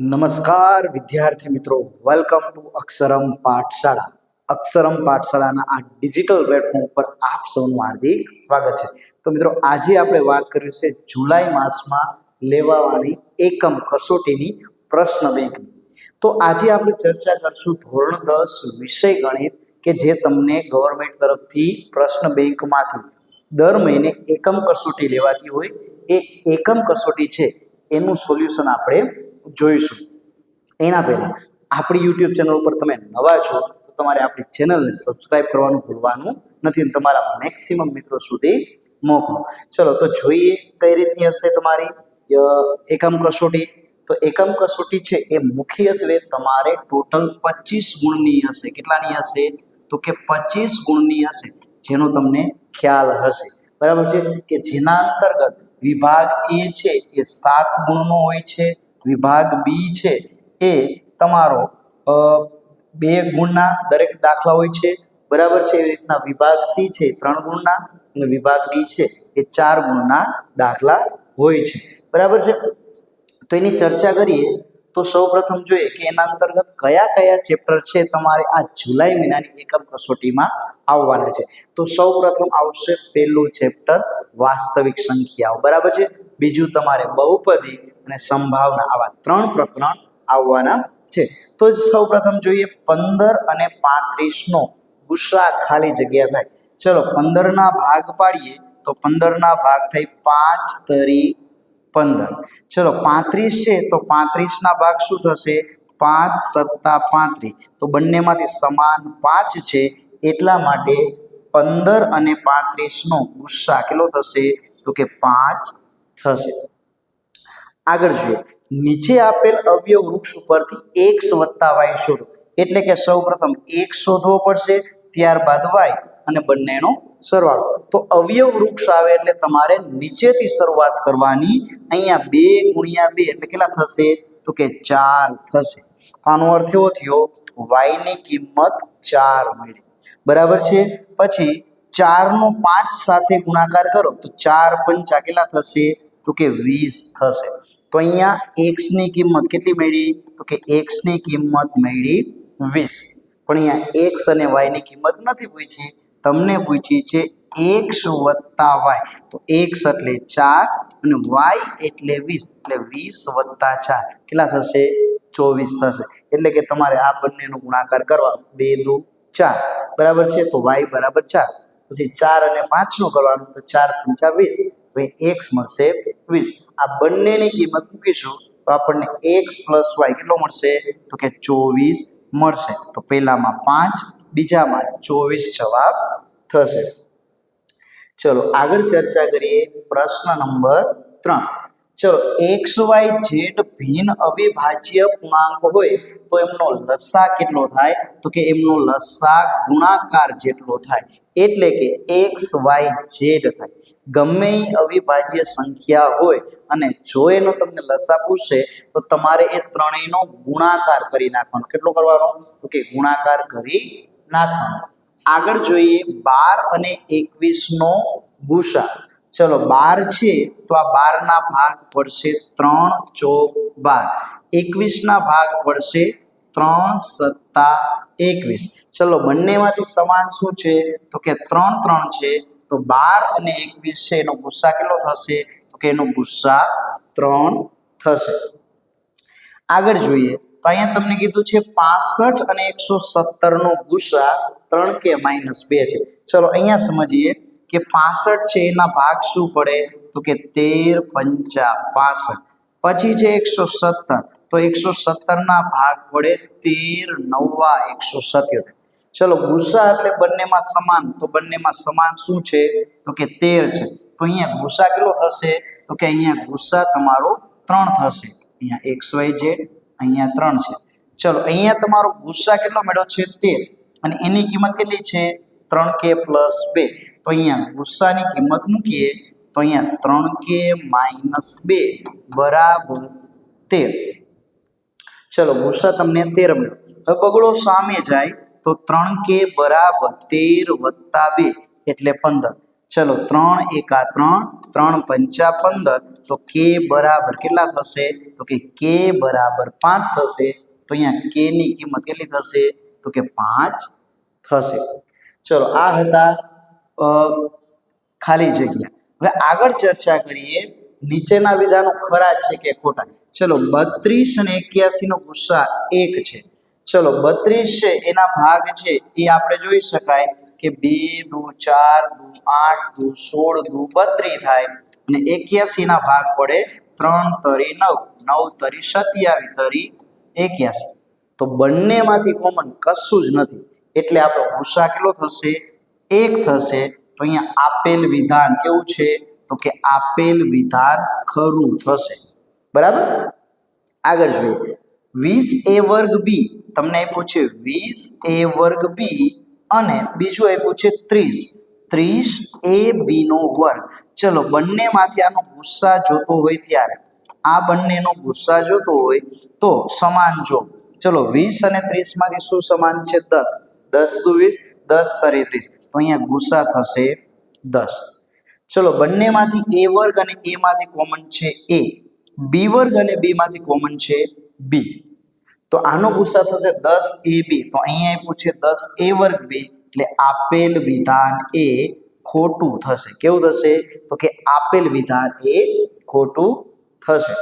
નમસ્કાર વિદ્યાર્થી મિત્રો. Welcome to અક્ષરમ પાઠશાળા. અક્ષરમ પાઠશાળાના આ ડિજિટલ પ્લેટફોર્મ પર આપ સૌનું હાર્દિક સ્વાગત છે. તો મિત્રો, આજે આપણે વાત કરી છે જુલાઈ માસમાં લેવાવાની એકમ કસોટીની પ્રશ્ન બેંકની. તો આજે આપણે ચર્ચા કરશું ધોરણ દસ વિષય ગણિત કે જે તમને ગવર્મેન્ટ તરફથી પ્રશ્ન બેંકમાંથી દર મહિને એકમ કસોટી લેવાતી હોય. એ એકમ કસોટી છે, એનું સોલ્યુશન આપણે જોઈશું. એના પહેલાં આપણી યુટ્યુબ ચેનલ ઉપર તમે નવા છો, તો તમારે આપણી ચેનલને સબસ્ક્રાઇબ કરવાનું ભૂલવાનું નથી તમારા મેક્સિમમ મિત્રો સુધી મોકલો. ચલો, તો જોઈએ કઈ રીતની હશે તમારી? એકમ કસોટી. તો એકમ કસોટી છે એ મુખ્યત્વે તમારે ટોટલ પચીસ ગુણની હશે. કેટલાની હશે? તો કે પચીસ ગુણની હશે, જેનો તમને ખ્યાલ હશે. બરાબર છે? કે જેના અંતર્ગત વિભાગ એ છે એ સાત ગુણનો હોય છે વિભાગ બી છે, એ તમારો બે ગુણના દરેક દાખલા હોય છે. બરાબર છે, એવી રીતના વિભાગ સી છે ત્રણ ગુણના અને વિભાગ ડી છે, એ ચાર ગુણના દાખલા હોય છે. બરાબર છે? તો એની ચર્ચા કરીએ, તો સૌપ્રથમ જોઈએ કે એના અંતર્ગત કયા કયા ચેપ્ટર છે તમારે આ જુલાઈ મહિનાની એકમ કસોટીમાં આવવાના છે. તો સૌપ્રથમ આવશે પહેલું ચેપ્ટર, વાસ્તવિક સંખ્યાઓ. બરાબર છે? બીજું તમારે બહુપદી અને સંભાવના આવા ત્રણ પ્રકરણ આવવાના છે. તો સૌ પ્રથમ જોઈએ પંદર અને પાંત્રીસનો ગુસ્સા ખાલી જગ્યા થાય. ચલો પંદરના ભાગ પાડીએ તો પંદરના ભાગ થાય પાંચ તરી પંદર. ચલો પાંત્રીસ છે તો પાંત્રીસના ભાગ શું થશે? પાંચ સત્તા પાંત્રીસ. તો બંનેમાંથી સમાન પાંચ છે એટલા માટે પંદર અને પાંત્રીસનો ગુસ્સા કેટલો થશે? તો કે પાંચ થશે. આગળ જોઈએ નીચે આપેલ અવયવ વૃક્ષ ઉપરથી એક્સ વત્તા વાય શોધો. એટલે કે સૌપ્રથમ એક શોધવો પડશે, ત્યારબાદ વાય અને બંનેનો સરવાળો. તો અવયવ વૃક્ષ આવે એટલે તમારે નીચેથી શરૂઆત કરવાની, અહીંયા બે ગુણ્યા બે એટલે કેટલા થશે? તો કે ચાર થશે. આનો અર્થ એવો થયો, વાયની કિંમત ચાર મળી બરાબર છે? પછી ચારનો પાંચ સાથે ગુણાકાર કરો, તો ચાર પંચા કેટલા થશે? તો કે વીસ થશે. તો અહીંયા એક્સની કિંમત કેટલી મળી? તો કે એક્સની કિંમત મળી વીસ. પણ અહીંયા એક્સ અને વાયની કિંમત નથી પૂછી. તમને પૂછી છે એક્સ વત્તા વાય? તો એક્સ એટલે ચાર અને વાય એટલે વીસ. એટલે વીસ વત્તા ચાર. કેટલા થશે? ચોવીસ થશે. એટલે કે તમારે આ બંનેનો ગુણાકાર કરવા. બે દુ ચાર. બરાબર છે? તો વાય બરાબર ચાર. પછી ચાર અને પાંચનું કરવાનું તો ચાર પંચા વીસ. એક્સ મળશે વીસ. આ બંનેની કિંમત મૂકીશું તો આપણને એક્સ પ્લસ વાય કેટલો મળશે? તો કે ચોવીસ મળશે. તો પહેલામાં પાંચ, બીજામાં ચોવીસ જવાબ થશે. ચલો, આગળ ચર્ચા કરીએ પ્રશ્ન નંબર ત્રણ. ચલો, એક્સ, વાય, ઝેડ ભિન્ન અવિભાજ્ય પૂર્ણાંક હોય તો એમનો લસા કેટલો થાય? તો કે એમનો લસા ગુણાકાર જેટલો થાય. એટલે કે એક્સ વાય ઝેડ થાય. ગમે એ અવિભાજ્ય સંખ્યા હોય અને જો એનો તમને લસા પૂછે તો તમારે એ ત્રણેયનો ગુણાકાર કરી નાખવાનો. કેટલો કરવાનો? તો કે ગુણાકાર કરી નાખવાનો. આગળ જોઈએ બાર અને એકવીસનો ગુસા. ચલો, બાર છે, તો આ બારના ભાગ પડશે ત્રણ ચોક બાર. એકવીસના ભાગ પડશે ત્રણ સત્તા એકવીસ. ચલો, બંનેમાંથી સમાન શું છે? તો કે ત્રણ ત્રણ છે, તો બાર અને એકવીસ છે, એનો ગુસ્સા કેટલો થશે? તો કે એનો ગુસ્સા ત્રણ થશે. આગળ જોઈએ. તો અહીંયા તમને કીધું છે પાસઠ અને એકસો સત્તરનો ગુસ્સા ત્રણ કે માઇનસ બે છે. ચલો, અહીંયા સમજીએ કે પાસઠ છે, એના ભાગ શું પડે? તો કે તેર પંચા પાસઠ. પછી છે એકસો સત્તર. તો એકસો સત્તરના ભાગ વડે તેર, નવવા એકસો સત્યોતેર. ચલો, ગુસ્સા એટલે બંનેમાં સમાન. તો બંનેમાં સમાન શું છે? તો કે તેર છે. તો અહીંયા ગુસ્સા કેટલો થશે? તો કે અહીંયા ગુસ્સા તમારો ત્રણ થશે. અહીંયા એક્સ, વાય, ઝેડ, અહીંયા ત્રણ છે. ચલો, અહીંયા તમારો ગુસ્સા કેટલો મેળો છે? તેર. અને એની કિંમત કેટલી છે? ત્રણ કે પ્લસ બે. તો અહીંયા ગુસ્સાની કિંમત મૂકીએ તો અહીંયા ત્રણ કે માઇનસ બે બરાબર તેર. ચલો ગુસ્સા તમને તેર મળ્યો. હવે બગડો સામે જાય તો ત્રણ કે બરાબર તેર વત્તા બે એટલે પંદર. ચલો, ત્રણ એકા ત્રણ ત્રણ પંચા પંદર, તો કે બરાબર કેટલા થશે? તો કે કે બરાબર પાંચ થશે. તો અહીંયા કે ની કિંમત કેટલી થશે? તો કે પાંચ થશે. ચલો, આ હતા ખાલી જગ્યા. હવે આગળ ચર્ચા કરીએ. નીચેના વિધાનો ખરા છે કે ખોટા? ચલો, બત્રીસ અને એક્યાસી નો ગુસ્સા એક છે. ચલો, બત્રીસ છે, એના ભાગ છે, એ આપણે જોઈ શકાય કે બે દુ ચાર દુ આઠ દુ સોળ દુ બત્રીસ થાય અને એક્યાસી ના ભાગ પડે ત્રણ તરી નવ. નવ તરી સત્યાવીસ તરી એક્યાસી. તો બંનેમાંથી કોમન કશું જ નથી. એટલે આપણો ગુસ્સા કેટલો થશે? એક થશે. તો અહીંયા આપેલ વિધાન કેવું છે? તો કે આપેલ વિધાન ખરું થશે. બરાબર? આગળ જોઈએ. વીસ એ વર્ગ બી, તમને આપ્યું છે વીસ એ વર્ગ બી અને બીજું આપ્યું છે ત્રીસ. ત્રીસ એ બીનો વર્ગ. ચલો, બંનેમાંથી આનો ગુસ્સા જોતો હોય ત્યારે. આ બંનેનો ગુસ્સા જોતો હોય તો સમાન જો. ચલો, વીસ અને ત્રીસમાંથી શું સમાન છે? દસ. દસ દુ વીસ, દસ તરી ત્રીસ. તો અહીંયા ગુસ્સા થશે દસ. ચલો, બંનેમાંથી એ વર્ગ અને એ માંથી કોમન છે એ બી વર્ગ અને બી માંથી કોમન છે બી તો આનો ગુસ્સા થશે દસ એ બી તો અહીંયા આપ્યું છે દસ એ વર્ગ બી એટલે આપેલ વિધાન એ ખોટું થશે. કેવું થશે? તો કે આપેલ વિધાન એ ખોટું થશે.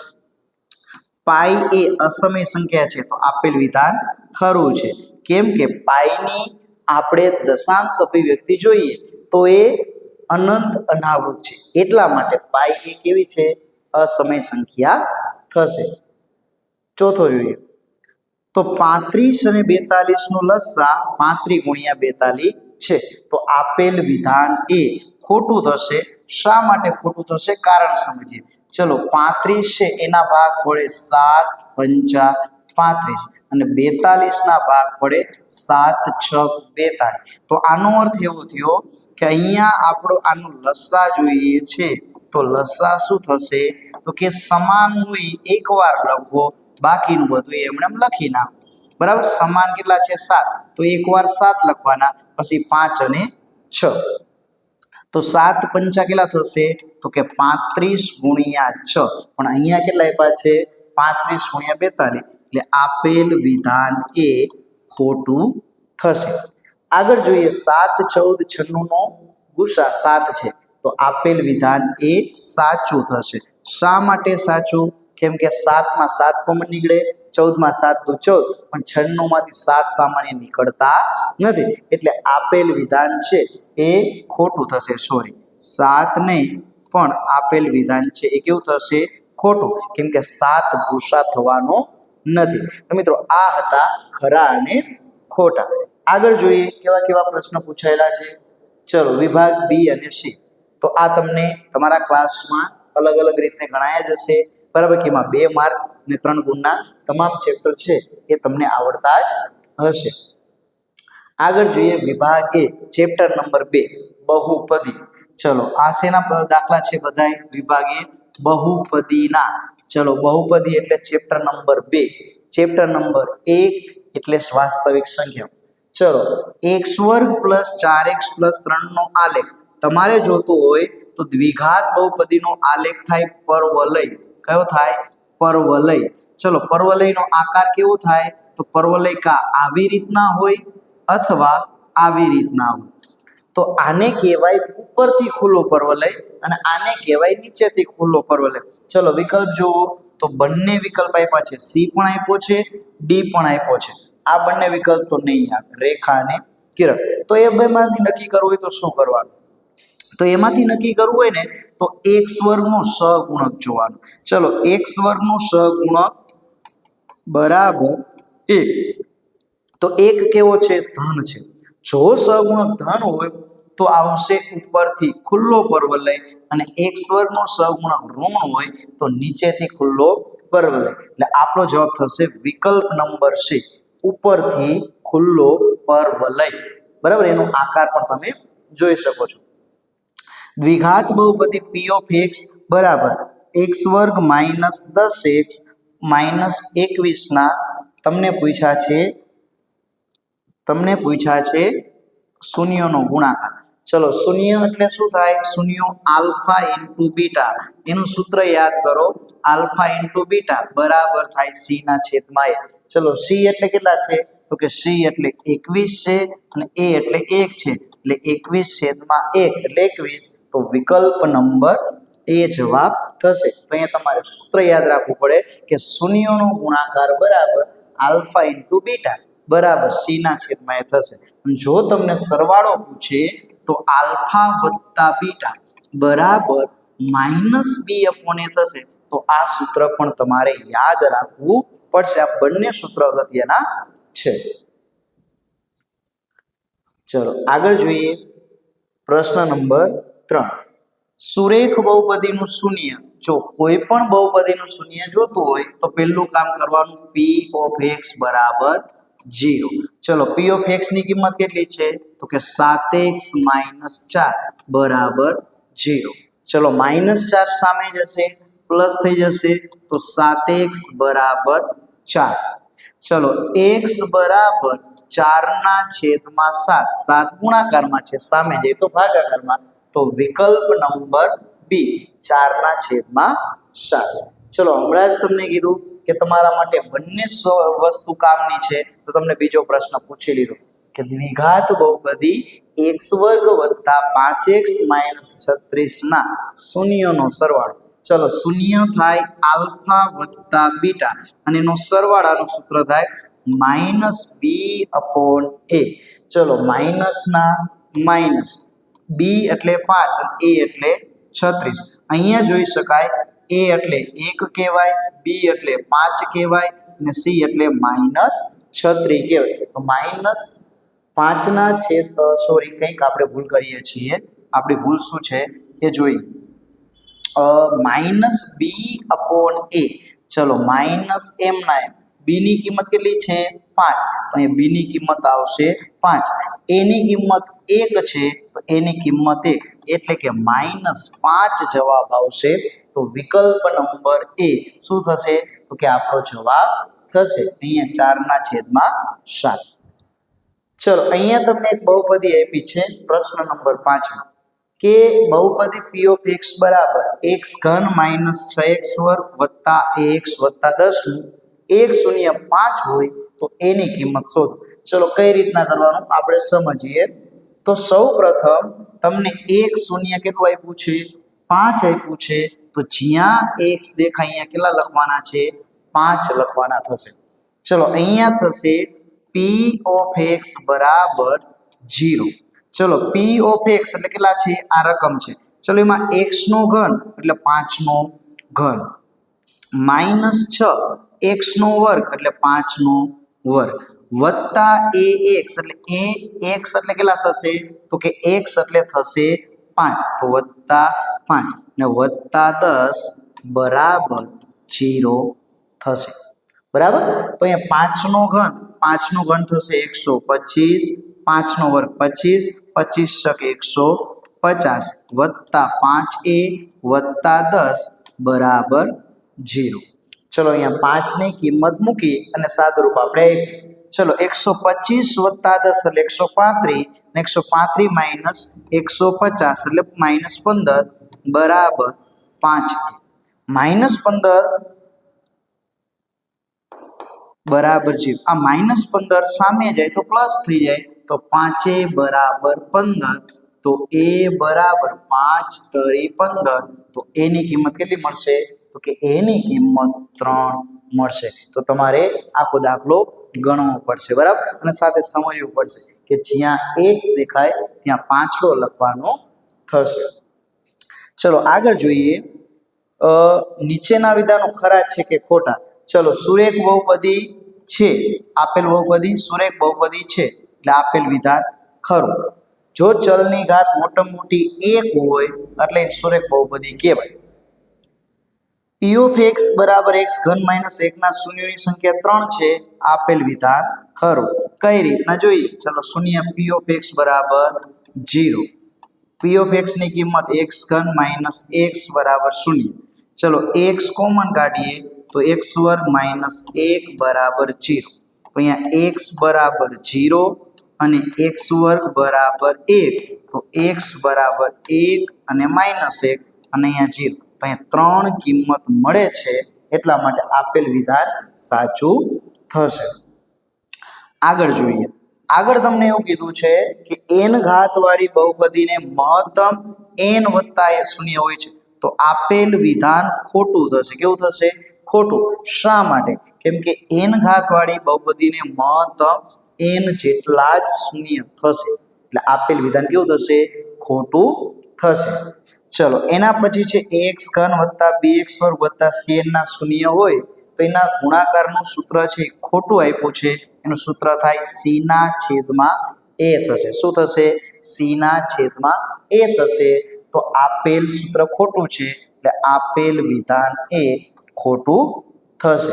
પાઈ એ અસમય સંખ્યા છે, તો આપેલ વિધાન ખરું છે. કેમ કે પાઈની આપણે દશાંશ અભિવ્યક્તિ જોઈએ, તો એ અનંત અનાવૃત છે. એટલા માટે પાઈ એ કેવી છે? અસમય સંખ્યા થશે. ચોથો જોઈએ. તો પાંત્રીસ અને બેતાલીસ નો લસા પાંત્રી ગુણ્યા બેતાલીસ છે. તો આપેલ વિધાન એ ખોટું થશે. શા માટે ખોટું થશે? કારણ સમજીએ. ચલો, પાંત્રીસ છે, એના ભાગ પડે સાત પંચા પાંત્રીસ. અને બેતાલીસ ના ભાગ પડે સાત છ બેતાલીસ. તો આનો અર્થ એવો થયો કે અહીંયા આપણો આનો લસા જોઈએ છે. તો લસા શું થશે? તો કે સમાન હોય એકવાર લખવો, બાકીનું બધું એમણે એમ લખી નાખો બરાબર? સમાન કેટલા છે? સાત. તો એકવાર સાત લખવાના, પછી પાંચ અને છ. તો સાત પંચા કેટલા થશે? તો કે પાંત્રીસ ગુણ્યા છ. પણ અહીંયા કેટલા આપ્યા છે? પાંત્રીસ ગુણ્યા બેતાલીસ. એટલે આપેલ વિધાન એ ખોટું થશે. આગળ જોઈએ સાત, ચૌદ છન્નું નો ગુસા સાત છે. તો આપેલ વિધાન એ સાચું થશે. શા માટે સાચું? કેમ કે સાતમાં સાત કોમન નીકળે, ચૌદમાં સાત તો ચૌદ, પણ છન્નું માંથી સાત સામાન્ય નીકળતા નથી. એટલે આપેલ વિધાન છે એ ખોટું થશે સોરી સાત નહીં, પણ આપેલ વિધાન છે એ કેવું થશે? ખોટું. કેમ કે સાત ગુસ્સા થવાનો નથી. મિત્રો, આ હતા ખરા અને ખોટા. આગળ જોઈએ કેવા કેવા પ્રશ્ન પૂછાયેલા છે. ચલો, વિભાગ બી અને સી. તો આ તમને તમારા ક્લાસમાં અલગ અલગ રીતે ગણાયા જ હશે. બરાબર કે એમાં બે માર્ક અને ત્રણ ગુણના તમામ ચેપ્ટર છે એ તમને આવડતા જ હશે. આગળ જોઈએ વિભાગ એ, ચેપ્ટર નંબર બે, બહુપદી. ચલો, આ શેના દાખલા છે બધાય? વિભાગ એ, બહુપદીના. ચલો, બહુપદી એટલે ચેપ્ટર નંબર બે. ચેપ્ટર નંબર એક એટલે વાસ્તવિક સંખ્યા. ચલો એક્સ વર્ગ પ્લસ ચાર એક્સ પ્લસ ત્રણનો આલેખ. તમારે જોતો હોય તો દ્વિઘાત બહુપદીનો આલેખ થાય પરવલય. કયો થાય? પરવલય. ચલો, પરવલયનો આકાર કેવો થાય? તો પરવલય કા આવી રીતના હોય અથવા આવી રીતના હોય. તો આને કહેવાય ઉપરથી ખુલ્લો પર્વલય અને આને કહેવાય નીચેથી ખુલ્લો પર્વલય. ચલો, વિકલ્પ જુઓ. તો બંને વિકલ્પ આપ્યા છે. સી પણ આપ્યો છે, ડી પણ આપ્યો છે. આ બંને વિકલ્પ તો નહીં આવે રેખા અને કિરણ. તો એ બેમાંથી નક્કી કરવું હોય તો શું કરવાનું? તો એમાંથી નક્કી કરવું હોય ને, તો એક્સ વર્ગનો સહગુણક જોવાનો. ચલો એક્સ વર્ગનો સહગુણક બરાબર એક તો એક કેવો છે? ધન છે. જો સહગુણક ધન હોય, તો આવશે ઉપરથી ખુલ્લો પરવલય અને એક્સ વર્ગનો સહગુણક ઋણ હોય, તો નીચેથી ખુલ્લો પરવલય. એટલે આપણો જવાબ થશે વિકલ્પ નંબર છે ઉપરથી ખુલ્લો પરવલય. બરાબર? એનો આકાર પણ તમે જોઈ શકો છો. દ્વિઘાત બહુપદી પી ઓફ એક્સ બરાબર એક્સ વર્ગ માઇનસ દસ એક્સ માઇનસ એકવીસના તમને પૂછ્યા છે, તમને પૂછ્યા છે શૂન્યનો ગુણાકાર. ચલો, શૂન્ય એટલે શું થાય? શૂન્ય આલ્ફા ઇન્ટુ બીટા. એનું સૂત્ર યાદ કરો. આલ્ફા ઇન્ટુ બીટા બરાબર થાય સી ના છેદમાં ચલો સી એટલે કેટલા છે? તો કે સી એટલે એકવીસ છે અને એ એટલે એક છે. એટલે એકવીસ છેદમાં એક એટલે એકવીસ. તો વિકલ્પ નંબર એ જવાબ થશે. તો અહીંયા તમારે સૂત્ર યાદ રાખવું પડે કે શૂન્યનો ગુણાકાર બરાબર આલ્ફા ઇન્ટુ બીટા બરાબર સી ના છેદમાં એ થશે. જો તમને સરવાળો પૂછે તો આલ્ફા વત્તા બીટા બરાબર માઇનસ બી અપોને થશે. તો આ સૂત્ર પણ તમારે યાદ રાખવું પડશે. આ બંને સૂત્ર અગત્યના છે. ચલો, આગળ જોઈએ. પ્રશ્ન નંબર ત્રણ. સુરેખ બહુપદીનું શૂન્ય. જો કોઈ પણ બહુપદીનું શૂન્ય જોતું હોય, તો પહેલું કામ કરવાનું પી ઓફ એક્સ બરાબર જીરો ચલો પી ઓફ એક્સની કિંમત કેટલી છે? તો કે સાત એક્સ માઇનસ ચાર બરાબર જીરો ચલો માઇનસ ચાર સામે જશે પ્લસ થઈ જશે તો સાત એક્સ બરાબર ચાર. ચલો, એક્સ બરાબર ચારના છેદમાં સાત. સાત ગુણાકારમાં છે, સામે જઈએ તો ભાગાકારમાં. તો વિકલ્પ નંબર બી, ચારના છેદમાં સાત. ચલો, હમણાં જ તમને કીધું કે તમારા માટે બંને વસ્તુ કામની છે, તો તમને બીજો પ્રશ્ન પૂછી લીધો કે દ્વિઘાત બહુપદી એક્સ વર્ગ વત્તા પાંચ એક્સ માઇનસ છત્રીસના શૂન્યનો સરવાળો. ચલો શૂન્ય થાય આલ્ફા વત્તા બીટા અને એનો સરવાળાનું સૂત્ર થાય માઇનસ બી અપોન એ. ચલો માઇનસના માઇનસ બી એટલે પાંચ એ એટલે છત્રીસ. અહીંયા જોઈ શકાય એ એટલે એક કહેવાય, બી એટલે પાંચ કહેવાય અને સી એટલે માઇનસ છત્રીસ કહેવાય. તો માઇનસ પાંચના છેદ સોરી કંઈક આપણે ભૂલ કરીએ છીએ. આપણી ભૂલ શું છે? એ જોઈએ. Minus B upon A. ચલો, માઇનસ એમ ના એમ. બીની કિંમત કેટલી છે? પાંચ. તો અહીંયા બીની કિંમત આવશે પાંચ. એની કિંમત એક છે, તો એની કિંમત એક. એટલે કે માઇનસ પાંચ જવાબ આવશે, તો વિકલ્પ નંબર એ શું થશે? તો કે આપણો જવાબ થશે. અહીંયા ચારના છેદમાં સાત. ચલો, અહીંયા તમને એક બહુપદી આપી છે, પ્રશ્ન નંબર પાંચમાં. કે બહુપદી પી ઓફ એક્સ બરાબર એક્સ ઘન માઇનસ છ એક્સ વર્ગ વત્તા એક્સ વત્તા દસનું એક શૂન્ય પાંચ હોય તો એની કિંમત શોધો. ચલો કઈ રીતના કરવાનું આપણે સમજીએ? તો સૌ પ્રથમ તમને એક શૂન્ય કેટલું આપ્યું છે? પાંચ આપ્યું છે. તો જ્યાં એક્સ દેખાય અહીંયા કેટલા લખવાના છે? પાંચ લખવાના થશે. ચલો અહીંયા થશે પી ઓફ એક્સ બરાબર જીરો ચલો પી ઓફ એક્સ એટલે કેટલા છે? આ રકમ છે. ચલો, એમાં એક્સનો ઘન એટલે પાંચનો ઘન. માઇનસ છ એક્સનો વર્ગ એટલે પાંચનો વર્ગ. વત્તા એ એક્સ એટલે એ એક્સ એટલે કેટલા થશે? તો કે એક્સ એટલે થશે પાંચ. તો વત્તા પાંચ. ને વત્તા દસ બરાબર જીરો થશે. બરાબર? તો અહીંયા પાંચનો ઘન પાંચનો ઘન થશે એકસો પચીસ. પાંચનો વર્ગ પચીસ પચીસ છક એકસો પચાસ, વત્તા પાંચ એ, વત્તા દસ બરાબર જીરો. ચલો અહીંયા પાંચની કિંમત મૂકી અને સાદુરૂપ આપણે ચલો એકસો પચીસ વત્તા દસ એટલે એકસો પાંત્રીસ એકસો પાંત્રીસ માઇનસ એકસો પચાસ એટલે માઇનસ પંદર બરાબર પાંચ. માઇનસ પંદર બરાબર છે. આ માઇનસ પંદર સામે જાય તો પ્લસ થઈ જાય. તો પાંચે બરાબર પંદર. તો એ બરાબર પાંચ તરી પંદર. તો એની કિંમત કેટલી મળશે? તો કે એની કિંમત ત્રણ મળશે. તો તમારે આખો દાખલો ગણવો પડશે, બરાબર? અને સાથે સમજવું પડશે કે જ્યાં એક્સ દેખાય, ત્યાં પાંચડો લખવાનો થશે. ચલો આગળ જોઈએ. નીચેના વિધાનો ખરા છે કે ખોટા? ચલો સુરેખ બહુપદી છે, આપેલ બહુપદી સુરેખ બહુપદી છે, એટલે આપેલ વિધાન ખરું. જો ચલની ઘાત મોટામાં મોટી એક હોય, એટલે સુરેખ બહુપદી કહેવાય. એક્સ બરાબર એક્સ ઘન માઇનસ એકના શૂન્યની સંખ્યા ત્રણ છે, આપેલ વિધાન ખરું. કઈ રીતના જોઈએ? ચલો શૂન્ય પી બરાબર જીરો. પી ઓફ કિંમત એક્સ ઘન માઇનસ એક્સ બરાબર શૂન્ય. ચલો એક્સ કોમન કાઢીએ. તો એક્સ વર્ગ માઇનસ એક બરાબર જીરો અહીંયા એક્સ બરાબર જીરો અને એક્સ વર્ગ બરાબર એક. તો એક્સ બરાબર એક અને માઇનસ એક અને અહીંયા જીરો અહીંયા ત્રણ કિંમત મળે છે એટલા માટે આપેલ વિધાન સાચું થશે. આગળ જોઈએ. આગળ તમને એવું કીધું છે કે એન ઘાતવાળી બહુપદીને મહત્તમ એન વત્તા એ શૂન્ય હોય છે. તો આપેલ વિધાન ખોટું થશે. કેવું થશે? ખોટું. શા માટે? કેમ કે એન ઘાતવાળી બહુપદીને મહત્તમ એન જેટલા જ શૂન્ય થશે. એટલે આપેલ વિધાન કેવું થશે? ખોટું થશે. ચલો, એના પછી છે એક્સ ઘન વત્તા બી એક્સ વર્ગ વત્તા સી ના શૂન્ય હોય, તો એના ગુણાકારનું સૂત્ર છે ખોટું આપ્યું છે. એનું સૂત્ર થાય સીના છેદમાં એ થશે. શું થશે? સીના છેદમાં એ થશે. તો આપેલ સૂત્ર ખોટું છે. એટલે આપેલ વિધાન એ ખોટું થશે.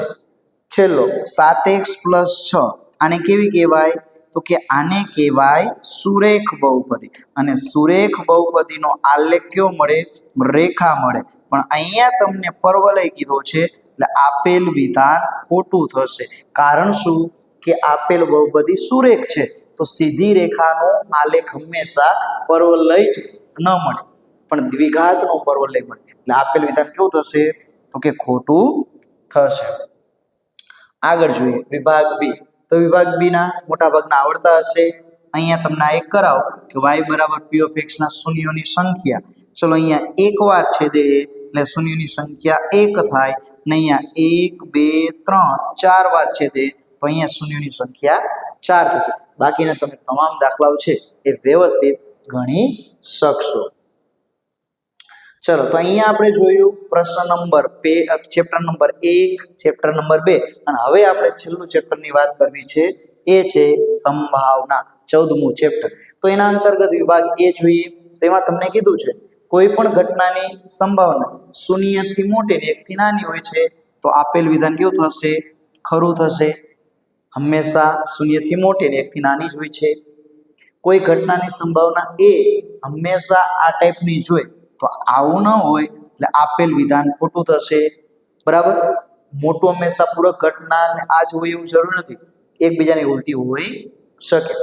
છેલ્લો સાત એક્સ પ્લસ છ. આને કેવી કહેવાય? તો કે આને કહેવાય સુરેખ બહુપદી. અને સુરેખ બહુપદીનો આલેખ કયો મળે? રેખા મળે. પણ અહીંયા તમને પરવલય કીધો છે, એટલે આપેલ વિધાન ખોટું થશે. કારણ શું? કે આપેલ બહુપદી સુરેખ છે. તો સીધી રેખાનો આલેખ હંમેશા પરવલય જ ન મળે. પણ દ્વિઘાતનો પરવલય મળે. એટલે આપેલ વિધાન કેવું થશે? તો કે ખોટું થશે. આગળ જોઈએ, વિભાગ બી. તો વિભાગ બીના મોટાભાગના મોટા ભાગના આવડતા હશે. અહીંયા તમને આ એક કરાવો કે વાય બરાબર પી ઓફ એક્સના શૂન્યોની સંખ્યા. ચલો અહીંયા એક વાર છે દે એટલે શૂન્યોની સંખ્યા એક થાય ને અહીંયા એક, બે, ત્રણ, ચાર વાર છે દે તો અહીંયા શૂન્યોની સંખ્યા ચાર થશે. બાકીના તમે તમામ દાખલાઓ છે એ વ્યવસ્થિત ગણી શકશો. ચલો, તો અહીંયા આપણે જોયું પ્રશ્ન નંબર બે ચેપ્ટર નંબર એક ચેપ્ટર નંબર બે. અને હવે આપણે છેલ્લું ચેપ્ટરની વાત કરવી છે. એ છે સંભાવના, ચૌદમું ચેપ્ટર તો એના અંતર્ગત વિભાગ એ જોઈએ. તેમાં તમને કીધું છે, કોઈ પણ ઘટનાની સંભાવના શૂન્યથી મોટી ને એકથી નાની હોય છે, તો આપેલ વિધાન કેવું થશે? ખરું થશે. હંમેશા શૂન્યથી મોટી ને એકથી નાની જ હોય છે. કોઈ ઘટનાની સંભાવના એ હંમેશા આ ટાઈપની જ હોય. તો આવું ન હોય એટલે આપેલ વિધાન ખોટું થશે. બરાબર? મોટું હંમેશા પૂરક ઘટના આ જ હોય એવું જરૂર નથી. એકબીજાની ઉલટી હોઈ શકે.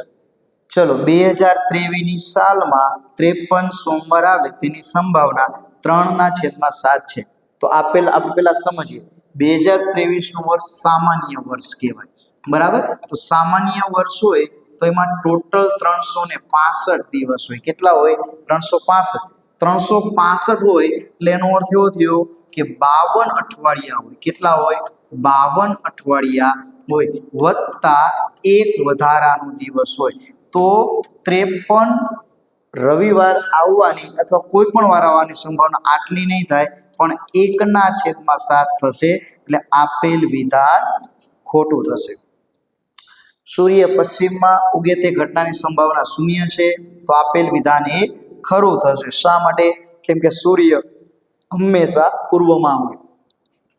ચલો, બે હજાર ત્રેવીસની સાલમાં ત્રેપન સોમવાર આવે તેની સંભાવના ત્રણના છેદમાં સાત છે. તો આપેલ, આપણે પેલા સમજીએ. બે હજાર ત્રેવીસનું વર્ષ સામાન્ય વર્ષ કહેવાય. બરાબર? તો સામાન્ય વર્ષ હોય તો એમાં ટોટલ ત્રણસો ને પાસઠ દિવસ હોય. કેટલા હોય? ત્રણસો પાસઠ. ત્રણસો પાસઠ હોય એટલે એનો અર્થ એવો થયો કે બાવન અઠવાડિયા હોય. કેટલા હોય? બાવન અઠવાડિયા હોય. વત્તા એક વધારાનો દિવસ હોય. તો ત્રેપન રવિવાર આવવાની અથવા કોઈ પણ વાર આવવાની સંભાવના આટલી નહીં થાય, પણ એકના છેદમાં સાત થશે એટલે આપેલ વિધાન ખોટું થશે. સૂર્ય પશ્ચિમમાં ઉગે તે ઘટનાની સંભાવના શૂન્ય છે. તો આપેલ વિધાન એ ખરું થશે. શા માટે? કેમ કે સૂર્ય હંમેશા પૂર્વમાં આવે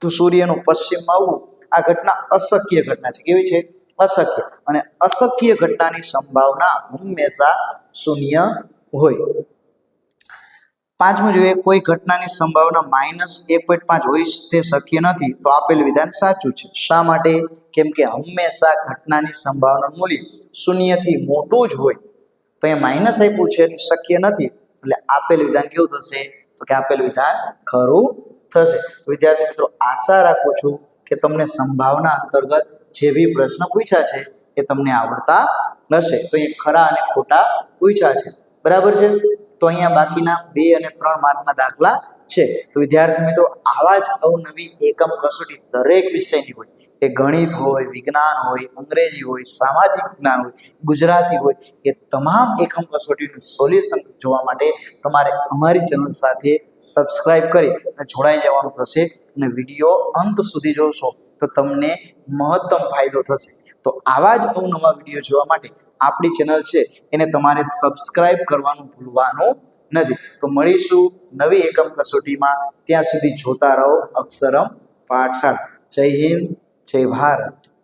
તો સૂર્યનું પશ્ચિમમાં આવવું આ ઘટના અશક્ય ઘટના છે. કેવી છે? અશક્ય. અને અશક્ય ઘટનાની સંભાવના હંમેશા શૂન્ય હોય. પાંચમું જોઈએ કોઈ ઘટનાની સંભાવના માઇનસ એક પોઈન્ટ પાંચ હોય તે શક્ય નથી, તો આપેલ વિધાન સાચું છે. શા માટે? કેમ કે હંમેશા ઘટનાની સંભાવના મૂલ્ય શૂન્યથી મોટું જ હોય. તો અહીંયા માઇનસ આપ્યું છે એટલે શક્ય નથી. એટલે આપેલ વિધાન કેવું થશે? તો કે આપેલ વિધાન ખરું થશે. વિદ્યાર્થી મિત્રો, આશા રાખું છું કે તમને સંભાવના અંતર્ગત જે બી પ્રશ્ન પૂછ્યા છે એ તમને આવડતા હશે. તો એ ખરા અને ખોટા પૂછ્યા છે. બરાબર છે? તો અહીંયા બાકીના બે અને ત્રણ માર્કના દાખલા છે. તો વિદ્યાર્થી મિત્રો, આવા જ અવનવી એકમ કસોટી દરેક વિષયની હોય. એ ગણિત હોય, વિજ્ઞાન હોય, અંગ્રેજી હોય, સામાજિક જ્ઞાન હોય, ગુજરાતી હોય, એ તમામ એકમ કસોટીનું સોલ્યુશન જોવા માટે તમારે અમારી ચેનલ સાથે સબસ્ક્રાઈબ કરી અને જોડાઈ જવાનું થશે અને વીડિયો અંત સુધી જોશો તો તમને મહત્તમ ફાયદો થશે. તો આવા જ અવનવા વીડિયો જોવા માટે આપણી ચેનલ છે, એને તમારે સબસ્ક્રાઈબ કરવાનું ભૂલવાનું નથી. તો મળીશું નવી એકમ કસોટીમાં. ત્યાં સુધી જોતા રહો અક્ષરમ પાઠશાળા. જય હિન્દ. જય ભારત